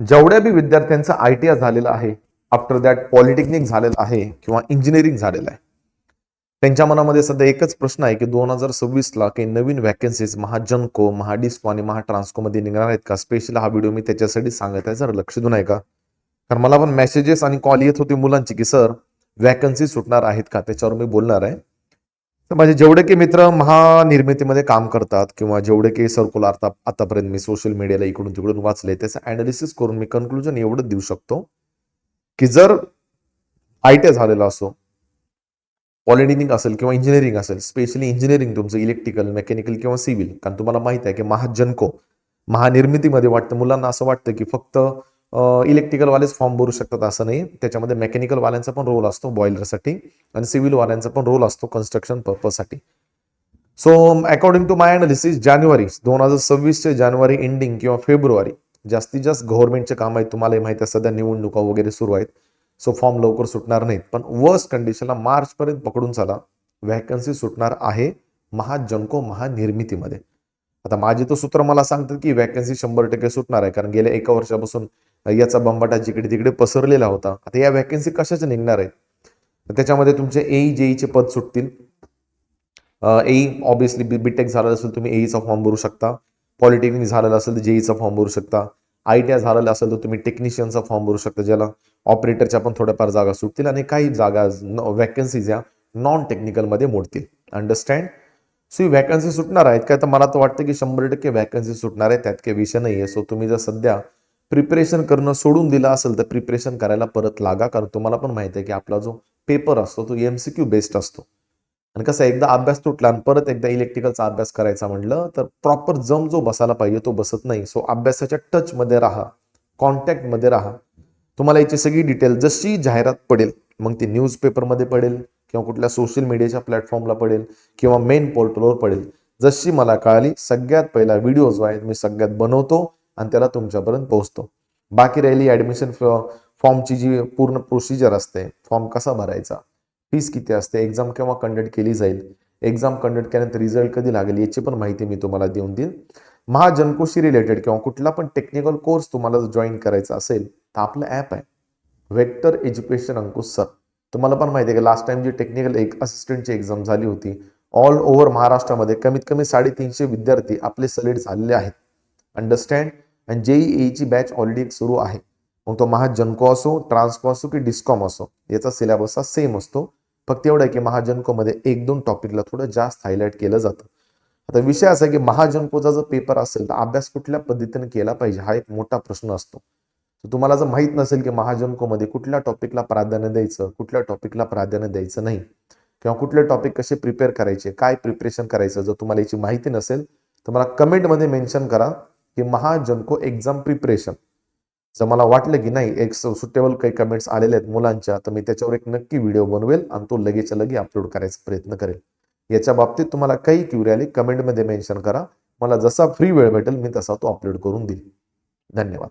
जेवढ्या बी विद्यार्थ्यांचं I T I झालेलं आहे आफ्टर दॅट पॉलिटेक्निक झालेलं आहे किंवा इंजिनिअरिंग झालेलं आहे त्यांच्या मनामध्ये सध्या एकच प्रश्न आहे की दोन हजार सव्वीसला काही नवीन वॅकन्सीज महाजनको महाडिस्को आणि महाट्रान्सकोमध्ये निघणार आहेत का? स्पेशल हा व्हिडिओ मी त्याच्यासाठी सांगत आहे जर लक्ष देऊन आहे का कारण मला पण मेसेजेस आणि कॉल येत होते मुलांची की सर वॅकन्सी सुटणार आहेत का? त्याच्यावर मी बोलणार आहे. माझे जेवढे की मित्र महानिर्मितीमध्ये काम करतात किंवा जेवढे काही सर्क्युलर आता आतापर्यंत मी सोशल मीडियाला इकडून तिकडून वाचले त्याचं अनालिसिस करून मी कन्क्लुजन एवढं देऊ शकतो की जर आय टी झालेला असो पॉलिटेक्निक असेल किंवा इंजिनिअरिंग असेल स्पेशली इंजिनिअरिंग तुमचं इलेक्ट्रिकल मेकॅनिकल किंवा सिव्हिल कारण तुम्हाला माहीत आहे की महाजनको महानिर्मितीमध्ये वाटतं मुलांना असं वाटतं की फक्त इलेक्ट्रिकलवालेच फॉर्म भरू शकतात असं नाही. त्याच्यामध्ये मेकॅनिकल वाल्यांचा पण रोल असतो बॉयलरसाठी आणि सिव्हिल वाल्यांचा पण रोल असतो construction पर्पजसाठी so according to my analysis जानेवारी दोन हजार सव्वीसचे जानेवारी एंडिंग किंवा फेब्रुवारी जास्तीत जास्त गव्हर्नमेंटचे काम आहेत तुम्हाला माहिती आहे सध्या निवडणुका वगैरे सुरू आहेत. सो फॉर्म लवकर सुटणार नाहीत. पण वर्स्ट कंडिशनला मार्चपर्यंत पकडून चला. व्हॅकन्सी सुटणार आहे महाजनको महानिर्मितीमध्ये. आता माझे तो सूत्र मला सांगतात की व्हॅकन्सी शंभर टक्के सुटणार आहे. कारण गेल्या एका वर्षापासून याचा बंबाटा जिकडे तिकडे पसरलेला होता. आता या वॅकन्सी कशाच्या निघणार आहेत त्याच्यामध्ये तुमचे एई जेईचे पद सुटतील. एई ऑब्विसली बी बीटेक झालेलं असेल तुम्ही एईचा फॉर्म भरू शकता. पॉलिटेक्निक झालेलं असेल तर जेईचा फॉर्म भरू शकता. आय टी आय झालेलं असेल तर तुम्ही टेक्निशियनचा फॉर्म भरू शकता ज्याला ऑपरेटरच्या पण थोड्याफार जागा सुटतील आणि काही जागा वॅकन्सीज या नॉन टेक्निकलमध्ये मोडतील. अंडरस्टँड सो वॅकन्सी सुटणार आहेत काय तर मला तर वाटतं की शंभर टक्के वॅकन्सी सुटणार आहे. त्यात काही विषय नाही आहे सो तुम्ही जर सध्या प्रिपरेशन करणं सोडून दिलं असेल तर प्रिपरेशन करायला परत लागा. कारण तुम्हाला पण माहिती आहे की आपला जो पेपर असतो तो एम सी क्यू बेस्ड असतो. आणि कसं एकदा अभ्यास तुटला आणि परत एकदा इलेक्ट्रिकलचा अभ्यास करायचा म्हटलं तर प्रॉपर जम जो बसायला पाहिजे तो बसत नाही. सो अभ्यासाच्या टचमध्ये राहा. कॉन्टॅक्टमध्ये राहा. तुम्हाला याची सगळी डिटेल जशी जाहिरात पडेल मग ती न्यूजपेपरमध्ये पडेल किंवा कुठल्या सोशल मीडियाच्या प्लॅटफॉर्मला पडेल किंवा मेन पोर्टलवर पडेल. जशी मला कळाली सगळ्यात पहिला व्हिडिओ जो आहे मी सगळ्यात बनवतो आणि त्याला तुमच्यापर्यंत पोहोचतो. बाकी राहिली ॲडमिशन फॉर्मची जी पूर्ण प्रोसिजर असते फॉर्म कसा भरायचा? फीस किती असते? एक्झाम केव्हा कंडक्ट केली जाईल? एक्झाम कंडक्ट केल्यानंतर रिझल्ट कधी लागेल? याची पण माहिती मी तुम्हाला देऊन देईन. महाजनकोशी रिलेटेड किंवा कुठला पण टेक्निकल कोर्स तुम्हाला जॉईन करायचा असेल तर आपलं ॲप आहे. वेक्टर एज्युकेशन अंकुश सर तुम्हाला पण माहिती आहे की लास्ट टाइम जी टेक्निकल एक असिस्टंटची एक्झाम झाली होती ऑल ओव्हर महाराष्ट्रामध्ये कमीत कमी साडेतीनशे विद्यार्थी आपले सलेक्ट झालेले आहेत. अंडरस्टँड आणि जेई एची बॅच ऑलरेडी सुरू आहे. मग तो महाजनको असो ट्रान्सको असो की डिस्कॉम असो याचा सिलेबस हा सेम असतो. फक्त एवढं आहे की महाजनकोमध्ये एक दोन टॉपिकला थोडं जास्त हायलाईट केलं जातं. आता विषय असा की महाजनकोचा जर पेपर असेल तर अभ्यास कुठल्या पद्धतीने केला पाहिजे हा एक मोठा प्रश्न असतो. तर तुम्हाला जर माहीत नसेल की महाजनकोमध्ये कुठल्या टॉपिकला प्राधान्य द्यायचं कुठल्या टॉपिकला प्राधान्य द्यायचं नाही किंवा कुठले टॉपिक कसे प्रिपेअर करायचे काय प्रिपरेशन करायचं जर तुम्हाला याची माहिती नसेल तर मला कमेंटमध्ये मेन्शन करा की महाजनको एक्झाम प्रिपरेशन जर मला वाटलं की नाही एक सुटेबल काही कमेंट्स आलेले आहेत मुलांच्या तर मी त्याच्यावर एक नक्की व्हिडिओ बनवेल आणि तो लगेच्या लगे अपलोड करायचा प्रयत्न करेल. याच्या बाबतीत तुम्हाला काही क्युरी आली कमेंटमध्ये मेन्शन करा. मला जसा फ्री वेळ भेटेल मी तसा तो अपलोड करून देईल. धन्यवाद.